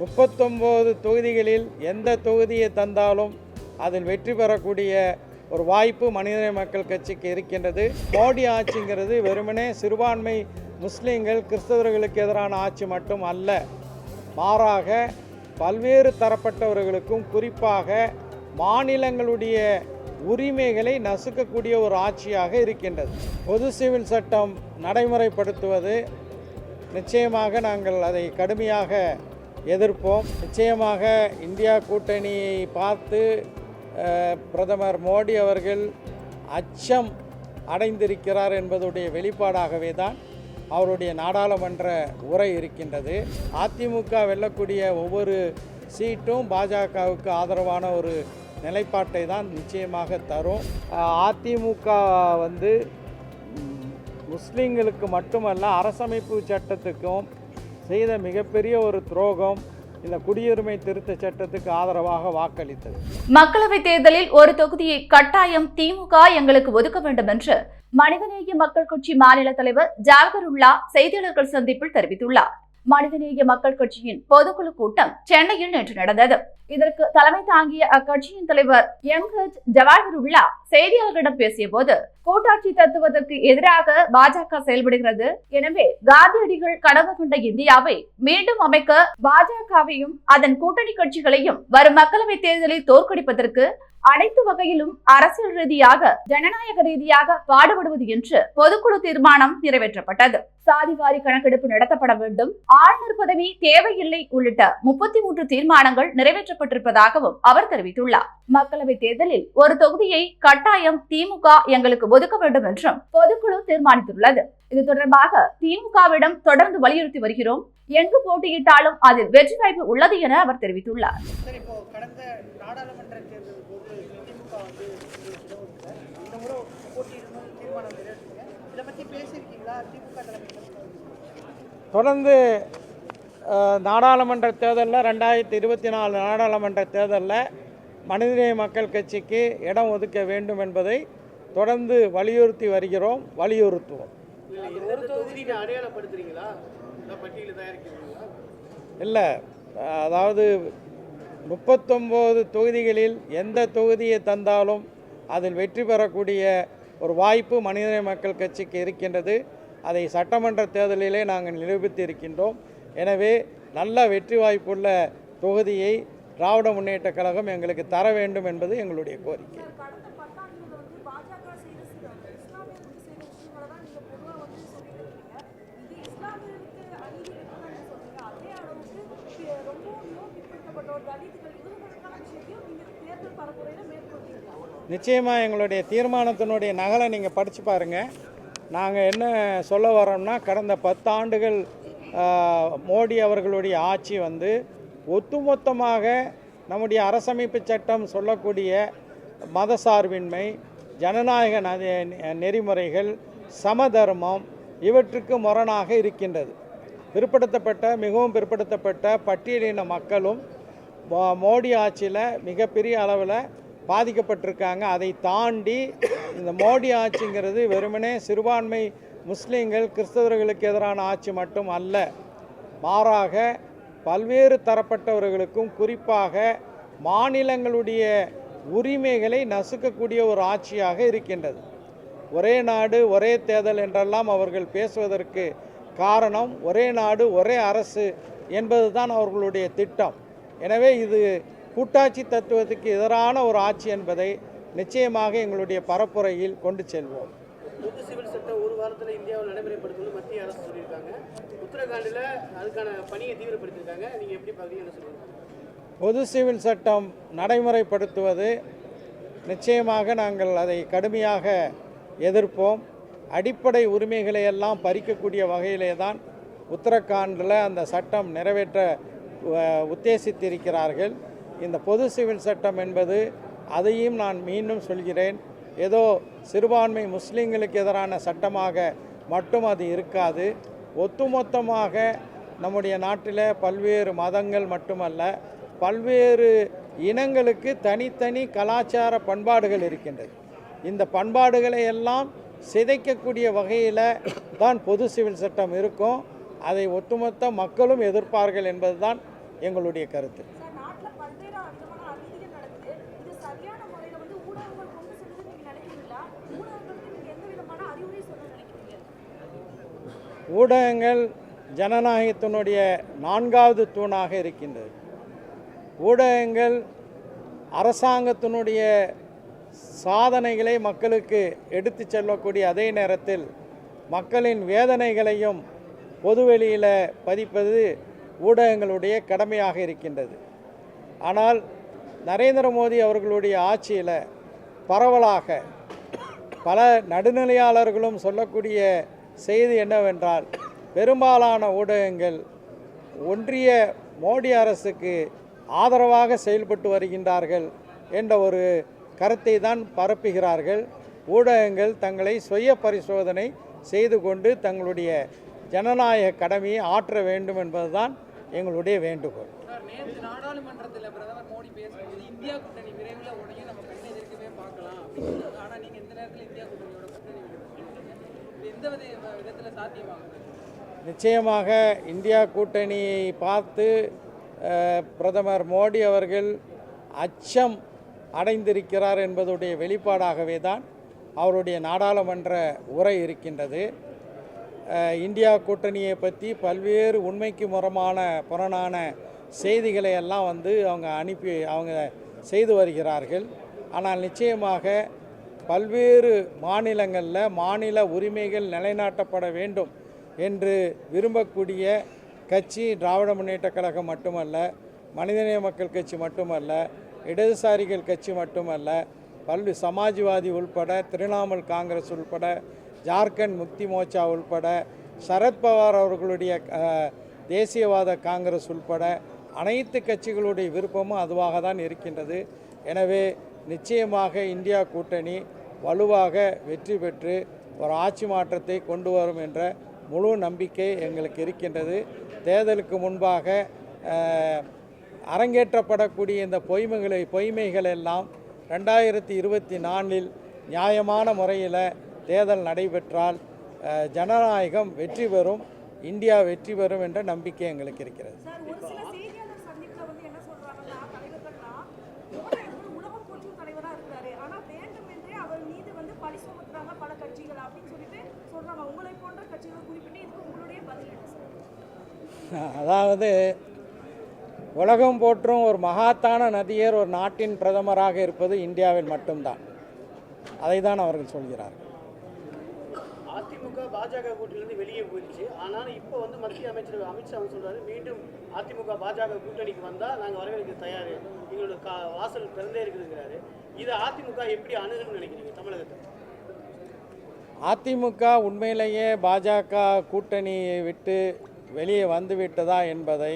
முப்பத்தொம்போது தொகுதிகளில் எந்த தொகுதியை தந்தாலும் அதில் வெற்றி பெறக்கூடிய ஒரு வாய்ப்பு மனிதநேய மக்கள் கட்சிக்கு இருக்கின்றது. மோடி ஆட்சிங்கிறது வெறுமனே சிறுபான்மை முஸ்லீம்கள் கிறிஸ்தவர்களுக்கு எதிரான ஆட்சி மட்டும் அல்ல. மாறாக பல்வேறு தரப்பட்டவர்களுக்கும் குறிப்பாக மாநிலங்களுடைய உரிமைகளை நசுக்கக்கூடிய ஒரு ஆட்சியாக இருக்கின்றது. பொது சிவில் சட்டம் நடைமுறைப்படுத்துவது நிச்சயமாக நாங்கள் அதை கடுமையாக எதிர்ப்போம். நிச்சயமாக இந்தியா கூட்டணியை பார்த்து பிரதமர் மோடி அவர்கள் அச்சம் அடைந்திருக்கிறார் என்பதுடைய வெளிப்பாடாகவே தான் அவருடைய நாடாளுமன்ற உரை இருக்கின்றது. அதிமுக வெல்லக்கூடிய ஒவ்வொரு சீட்டும் பாஜகவுக்கு ஆதரவான ஒரு நிலைப்பாட்டை தான் நிச்சயமாக தரும். அதிமுக வந்து முஸ்லீம்களுக்கு மட்டுமல்ல அரசமைப்பு சட்டத்துக்கும் செய்த மிகப்பெரிய ஒரு துரோகம் இந்த குடியுரிமை திருத்த சட்டத்துக்கு ஆதரவாக வாக்களித்தது. மக்களவைத் தேர்தலில் ஒரு தொகுதியை கட்டாயம் திமுக எங்களுக்கு ஒதுக்க வேண்டும் என்று மனிதநேய மக்கள் கட்சி மாநில தலைவர் ஜாகருல்லா செய்தியாளர்கள் சந்திப்பில் தெரிவித்துள்ளார். மனிதநேய மக்கள் கட்சியின் பொதுக்குழு கூட்டம் சென்னையில் நேற்று நடந்தது. இதற்கு தலைமை தாங்கிய அக்கட்சியின் தலைவர் எம். ஹெச் ஜவாஹருல்லா செய்தியாளர்களிடம் பேசிய போது கூட்டாட்சி தத்துவதற்கு எதிராக பாஜக செயல்படுகிறது. எனவே காந்தியடிகள் கனவு கொண்ட இந்தியாவை மீண்டும் அமைக்க பாஜகவையும் அதன் கூட்டணி கட்சிகளையும் வரும் மக்களவைத் தேர்தலில் தோற்கடிப்பதற்கு அனைத்து வகையிலும் அரசியல் ரீதியாக ஜனநாயக ரீதியாக பாடுபடுவது என்று பொதுக்குழு தீர்மானம் நிறைவேற்றப்பட்டது. சாதிவாரி கணக்கெடுப்பு நடத்தப்பட வேண்டும். ஆளுநர் பதவி தேவையில்லை உள்ளிட்ட முப்பத்தி மூன்று தீர்மானங்கள் நிறைவேற்றப்பட்டிருப்பதாகவும் அவர் தெரிவித்துள்ளார். மக்களவைத் தேர்தலில் ஒரு தொகுதியை கட்டாயம் திமுக எங்களுக்கு ஒதுக்க வேண்டும் என்றும் பொதுக்குழு தீர்மானித்துள்ளது. இது தொடர்பாக திமுகவிடம் தொடர்ந்து வலியுறுத்தி வருகிறோம். எங்கு போட்டியிட்டாலும் அதில் வெற்றி வாய்ப்பு உள்ளது என அவர் தெரிவித்துள்ளார். தொடர்ந்து நாடாளுமன்ற தேர்தலில் ரெண்டாயிரத்தி இருபத்தி நாலு நாடாளுமன்ற தேர்தலில் மனிதநேய மக்கள் கட்சிக்கு இடம் ஒதுக்க வேண்டும் என்பதை தொடர்ந்து வலியுறுத்தி வருகிறோம் வலியுறுத்துவோம். இல்லை அதாவது முப்பத்தொம்போது தொகுதிகளில் எந்த தொகுதியை தந்தாலும் அதில் வெற்றி பெறக்கூடிய ஒரு வாய்ப்பு மனிதநேய மக்கள் கட்சிக்கு இருக்கின்றது. அதை சட்டமன்ற தேர்தலிலே நாங்கள் நிரூபித்து இருக்கின்றோம். எனவே நல்ல வெற்றி வாய்ப்புள்ள தொகுதியை திராவிட முன்னேற்றக் கழகம் எங்களுக்கு தர வேண்டும் என்பது எங்களுடைய கோரிக்கை கடந்த பத்தாண்டுல வந்து பாஜக செய்த சில இஸ்லாமியர்களுக்கு செய்த விஷயங்களை தான் நீங்க பொதுவா வந்து சொல்லிட்டு இருக்கீங்க இது இஸ்லாமியர்களுக்கு அநீதி இருக்குன்னு சொல்றீங்க அதே அளவுக்கு பி- ரொம்பவும் பிற்படுத்தப்பட்ட ஒரு தலித்துகள் இவர்களுக்கான விஷயத்தையும் நீங்க தேர்தல் பரப்புரையில மேற்கொள்றீங்க நிச்சயமாக எங்களுடைய தீர்மானத்தினுடைய நகலை நீங்கள் படித்து பாருங்கள் நாங்கள் என்ன சொல்ல வரோம்னா கடந்த பத்தாண்டுகள் மோடி அவர்களுடைய ஆட்சி வந்து ஒட்டுமொத்தமாக நம்முடைய அரசமைப்பு சட்டம் சொல்லக்கூடிய மதசார்பின்மை ஜனநாயக நெறிமுறைகள் சமதர்மம் இவற்றுக்கு முரணாக இருக்கின்றது. பிற்படுத்தப்பட்ட மிகவும் பிற்படுத்தப்பட்ட பட்டியலின மக்களும் மோடி ஆட்சியில் மிகப்பெரிய அளவில் பாதிக்கப்பட்டிருக்காங்க. அதை தாண்டி இந்த மோடி ஆட்சிங்கிறது வெறுமனே சிறுபான்மை முஸ்லீம்கள் கிறிஸ்தவர்களுக்கு எதிரான ஆட்சி மட்டும் அல்ல மாறாக பல்வேறு தரப்பட்டவர்களுக்கும் குறிப்பாக மாநிலங்களுடைய உரிமைகளை நசுக்கக்கூடிய ஒரு ஆட்சியாக இருக்கின்றது. ஒரே நாடு ஒரே தேர்தல் என்றெல்லாம் அவர்கள் பேசுவதற்கு காரணம் ஒரே நாடு ஒரே அரசு என்பதுதான் அவர்களுடைய திட்டம். எனவே இது கூட்டாட்சி தத்துவத்துக்கு எதிரான ஒரு ஆட்சி என்பதை நிச்சயமாக எங்களுடைய பரப்புரையில் கொண்டு செல்வோம். பொது சிவில் சட்டம் ஒரு வாரத்தில் இந்தியாவில் நடைமுறைப்படுத்தணும்னு மத்திய அரசு சொல்லியிருக்காங்க. உத்தரகாண்டில் அதுக்கான பணியை தீவிரப்படுத்தியிருக்காங்க. நீங்கள் எப்படி பார்க்குறீங்கன்னு சொல்லுங்கள் பொது சிவில் சட்டம் நடைமுறைப்படுத்துவது நிச்சயமாக நாங்கள் அதை கடுமையாக எதிர்ப்போம். அடிப்படை உரிமைகளை எல்லாம் பறிக்கக்கூடிய வகையிலே தான் உத்தரகாண்டில் அந்த சட்டம் நிறைவேற்ற உத்தேசித்திருக்கிறார்கள். இந்த பொது சிவில் சட்டம் என்பது அதையும் நான் மீண்டும் சொல்கிறேன். ஏதோ சிறுபான்மை முஸ்லீம்களுக்கு எதிரான சட்டமாக மட்டும் அது இருக்காது. ஒட்டுமொத்தமாக நம்முடைய நாட்டில் பல்வேறு மதங்கள் மட்டுமல்ல பல்வேறு இனங்களுக்கு தனித்தனி கலாச்சார பண்பாடுகள் இருக்கின்றது. இந்த பண்பாடுகளை எல்லாம் சிதைக்கக்கூடிய வகையில் தான் பொது சிவில் சட்டம் இருக்கும். அதை ஒட்டுமொத்த மக்களும் எதிர்ப்பார்கள் என்பதுதான் எங்களுடைய கருத்து. ஊடகங்கள் ஜனநாயகத்தினுடைய நான்காவது தூணாக இருக்கின்றது. ஊடகங்கள் அரசாங்கத்தினுடைய சாதனைகளை மக்களுக்கு எடுத்து செல்லக்கூடிய அதே நேரத்தில் மக்களின் வேதனைகளையும் பொதுவெளியில் பதிப்பது ஊடகங்களுடைய கடமையாக இருக்கின்றது. ஆனால் நரேந்திர மோடி அவர்களுடைய ஆட்சியில் பரவலாக பல நடுநிலையாளர்களும் சொல்லக்கூடிய செய்தி என்னவென்றால் பெரும்பாலான ஊடகங்கள் ஒன்றிய மோடி அரசுக்கு ஆதரவாக செயல்பட்டு வருகின்றார்கள் என்ற ஒரு கருத்தை தான் பரப்புகிறார்கள். ஊடகங்கள் தங்களை சுய பரிசோதனை செய்து கொண்டு தங்களுடைய ஜனநாயக கடமையை ஆற்ற வேண்டும் என்பதுதான் எங்களுடைய வேண்டுகோள். நாடாளுமன்றத்தில் பிரதமர் மோடி பேசும்போது இந்தியா கூட்டணி விரைவில் உடையும் நம்ம கண்ணை எதிர்க்கவே பார்க்கலாம் ஆனால் நீங்கள் இந்த நேரத்தில் இந்தியா கூட்டணியோட கூட்டணி எந்த வித விதத்தில் சாத்தியமாகுது நிச்சயமாக இந்தியா கூட்டணியை பார்த்து பிரதமர் மோடி அவர்கள் அச்சம் அடைந்திருக்கிறார் என்பதுடைய வெளிப்பாடாகவே தான் அவருடைய நாடாளுமன்ற உரை இருக்கின்றது. இந்தியா கூட்டணியை பற்றி பல்வேறு உண்மைக்கு முறமான புறனான செய்திகளை எல்லாம் வந்து அவங்க அனுப்பி அவங்க செய்து வருகிறார்கள். ஆனால் நிச்சயமாக பல்வேறு மாநிலங்களில் மாநில உரிமைகள் நிலைநாட்டப்பட வேண்டும் என்று விரும்பக்கூடிய கட்சி திராவிட முன்னேற்ற கழகம் மட்டுமல்ல மனிதநேய மக்கள் கட்சி மட்டுமல்ல இடதுசாரிகள் கட்சி மட்டுமல்ல பல்வி சமாஜ்வாதி உள்பட திரிணாமுல் காங்கிரஸ் உள்பட ஜார்க்கண்ட் முக்தி மோர்ச்சா உள்பட சரத்பவார் அவர்களுடைய தேசியவாத காங்கிரஸ் உள்பட அனைத்து கட்சிகளுடைய விருப்பமும் அதுவாக தான் இருக்கின்றது. எனவே நிச்சயமாக இந்தியா கூட்டணி வலுவாக வெற்றி பெற்று ஒரு ஆட்சி மாற்றத்தை கொண்டு வரும் என்ற முழு நம்பிக்கை எங்களுக்கு இருக்கின்றது. தேர்தலுக்கு முன்பாக அரங்கேற்றப்படக்கூடிய இந்த பொய்மைகளை பொய்மைகள் எல்லாம் ரெண்டாயிரத்தி இருபத்தி நாலில் நியாயமான முறையில் தேர்தல் நடைபெற்றால் ஜனநாயகம் வெற்றி பெறும் இந்தியா வெற்றி பெறும் என்ற நம்பிக்கை எங்களுக்கு இருக்கிறது. அதாவது உலகம் போற்றும் ஒரு மகாத்தான நதியர் ஒரு நாட்டின் பிரதமராக இருப்பது இந்தியாவில் மட்டும்தான். அதை தான் அவர்கள் சொல்கிறார்கள். அதிமுக பாஜக கூட்டணியிலிருந்து வெளியே போயிடுச்சு. ஆனால் இப்போ வந்து மத்திய அமைச்சர் அமித்ஷா வந்து சொல்றாரு மீண்டும் அதிமுக பாஜக கூட்டணிக்கு வந்தால் நாங்கள் வரவேற்க தயார். எங்களோட கா வாசல் திறந்தே இருக்குதுங்கிறாரு. இதை அதிமுக எப்படி அணுகணும்னு நினைக்கிறீங்க தமிழகத்தை? அதிமுக உண்மையிலேயே பாஜக கூட்டணியை விட்டு வெளியே வந்துவிட்டதா என்பதை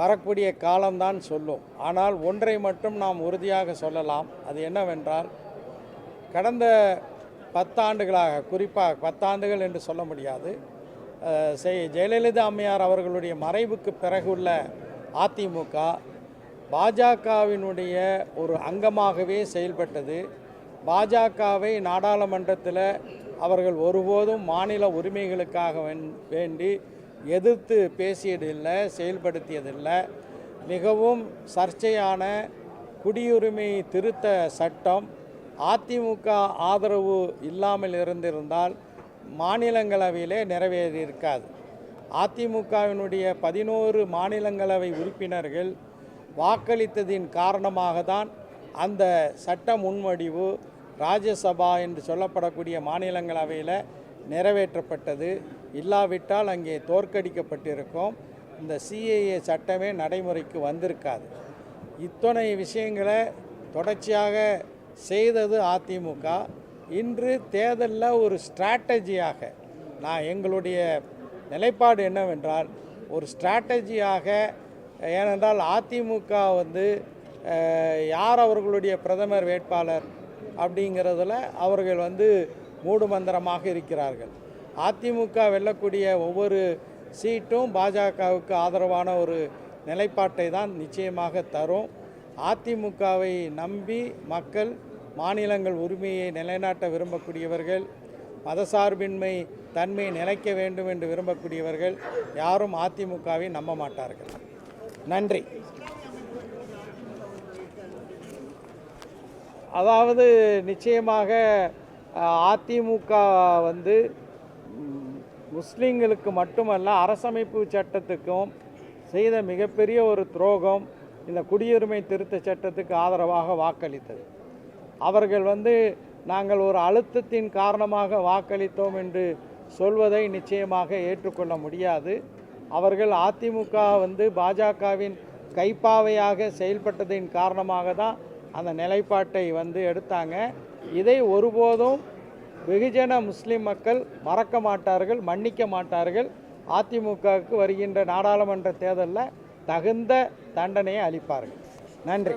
வரக்கூடிய காலம்தான் சொல்லும். ஆனால் ஒன்றை மட்டும் நாம் உறுதியாக சொல்லலாம். அது என்னவென்றால் கடந்த பத்தாண்டுகளாக குறிப்பாக பத்தாண்டுகள் என்று சொல்ல முடியாது. செய் ஜெயலலிதா அம்மையார் அவர்களுடைய மறைவுக்கு பிறகுள்ள அதிமுக பாஜகவினுடைய ஒரு அங்கமாகவே செயல்பட்டது. பாஜகவை நாடாளுமன்றத்தில் அவர்கள் ஒருபோதும் மாநில உரிமைகளுக்காக வேண்- வேண்டி எதிர்த்து பேசியதில்லை செயல்படுத்தியதில்லை. மிகவும் சர்ச்சையான குடியுரிமை திருத்த சட்டம் அதிமுக ஆதரவு இல்லாமல் இருந்திருந்தால் மாநிலங்களவையிலே நிறைவேறியிருக்காது அதிமுகவினுடைய பதினோரு மாநிலங்களவை உறுப்பினர்கள் வாக்களித்ததின் காரணமாக தான் அந்த சட்ட முன்வடிவு ராஜ்யசபா என்று சொல்லப்படக்கூடிய மாநிலங்களவையில் நிறைவேற்றப்பட்டது. இல்லாவிட்டால் அங்கே தோற்கடிக்கப்பட்டிருக்கும். இந்த சிஏஏ சட்டமே நடைமுறைக்கு வந்திருக்காது. இத்தனை விஷயங்களை தொடர்ச்சியாக செய்தது அதிமுக. இன்று தேர்தலில் ஒரு ஸ்ட்ராட்டஜியாக நான் எங்களுடைய நிலைப்பாடு என்னவென்றால் ஒரு ஸ்ட்ராட்டஜியாக ஏனென்றால் அதிமுக வந்து யார் அவர்களுடைய பிரதமர் வேட்பாளர் அப்படிங்கிறதுல அவர்கள் வந்து மூடுமந்திரமாக இருக்கிறார்கள். அதிமுக வெல்லக்கூடிய ஒவ்வொரு சீட்டும் பாஜகவுக்கு ஆதரவான ஒரு நிலைப்பாட்டை தான் நிச்சயமாக தரும். அதிமுகவை நம்பி மக்கள் மாநிலங்கள் உரிமையை நிலைநாட்ட விரும்பக்கூடியவர்கள் மதசார்பின்மை தன்மை நிலைக்க வேண்டும் என்று விரும்பக்கூடியவர்கள் யாரும் அதிமுகவை நம்ப மாட்டார்கள். நன்றி. அதாவது நிச்சயமாக அதிமுக வந்து முஸ்லீம்களுக்கு மட்டுமல்ல அரசமைப்பு சட்டத்துக்கும் செய்த மிகப்பெரிய ஒரு துரோகம் இந்த குடியுரிமை திருத்த சட்டத்துக்கு ஆதரவாக வாக்களித்தது. அவர்கள் வந்து நாங்கள் ஒரு அழுத்தத்தின் காரணமாக வாக்களித்தோம் என்று சொல்வதை நிச்சயமாக ஏற்றுக்கொள்ள முடியாது. அவர்கள் அதிமுக வந்து பாஜகவின் கைப்பாவையாக செயல்பட்டதின் காரணமாக தான் அந்த நிலைப்பாட்டை வந்து எடுத்தாங்க. இதை ஒருபோதும் வெகுஜன முஸ்லிம் மக்கள் மறக்க மாட்டார்கள் மன்னிக்க மாட்டார்கள். அதிமுகவுக்கு வருகின்ற நாடாளுமன்ற தேர்தலில் தகுந்த தண்டனையை அளிப்பார்கள். நன்றி.